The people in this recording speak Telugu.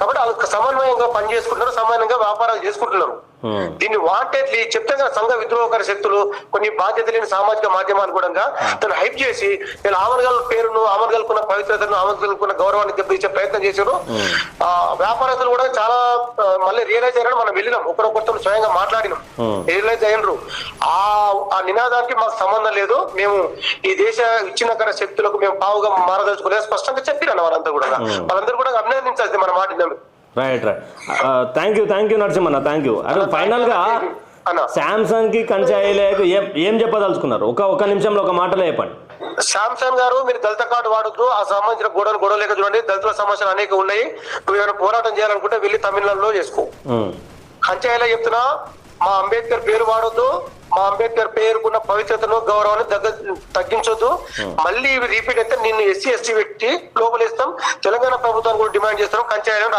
కాబట్టి అది సమన్వయంగా పనిచేసుకుంటున్నారు సమన్వయంగా వ్యాపారాలు చేసుకుంటున్నారు. దీన్ని వాంటెడ్లీ చెప్తే కదా సంఘ విద్రోహకర శక్తులు కొన్ని బాధ్యత లేని సామాజిక మాధ్యమాలు కూడా దాన్ని హైప్ చేసి వీళ్ళు ఆమరగల్ పేరును ఆమరగల్కున్న పవిత్రతను ఆమరగల్కున్న గౌరవాన్ని దెబ్బతీసే ప్రయత్నం చేశారు. ఆ, వ్యాపారస్తులు కూడా చాలా మళ్ళీ రియలైజ్ అయ్యారని మనం వెళ్ళినాం. ఒకరొకరితో స్వయంగా మాట్లాడినాం. రియలైజ్ అయ్యారు. ఆ ఆ నినాదానికి మాకు సంబంధం లేదు. మేము ఈ దేశ విచ్ఛిన్నకర శక్తులకు మేము పావుగా మారదలుచుకోలేదు. స్పష్టంగా చెప్పిరన్న వారంతా కూడా. వాళ్ళందరూ కూడా అభినందించాల్సింది మన మాట right right thank you thank you నరసింహన్న thank you అరే ఫైనల్గా అన్న శాంసంగ్కి కంచాయిలేకు ఏం ఏం చెప్పదలుచుకున్నారు? ఒక ఒక నిమిషంలో ఒక మాటలో చెప్పండి. శాంసంగ్ గారు మీరు దళిత కార్డు వాడద్దు ఆ సంబంధించిన గొడవలు గొడవ లేక చూడండి దళితుల సమస్యలు అనేక ఉన్నాయి. నువ్వు ఏమైనా పోరాటం చేయాలనుకుంటే వెళ్ళి తమిళనాడులో చేసుకో. కంచాయిలా చెప్తున్నా మా అంబేద్కర్ పేరు వాడొద్దు మా అంబేద్కర్ పేరుకున్న పవిత్రతను గౌరవాన్ని దగ్గ తగ్గించొద్దు. మళ్ళీ ఇవి రిపీట్ అయితే నిన్ను ఎస్సీ ఎస్టీ పెట్టి లోపలేస్తాం. తెలంగాణ ప్రభుత్వాన్ని కూడా డిమాండ్ చేస్తాం కంచాయిలను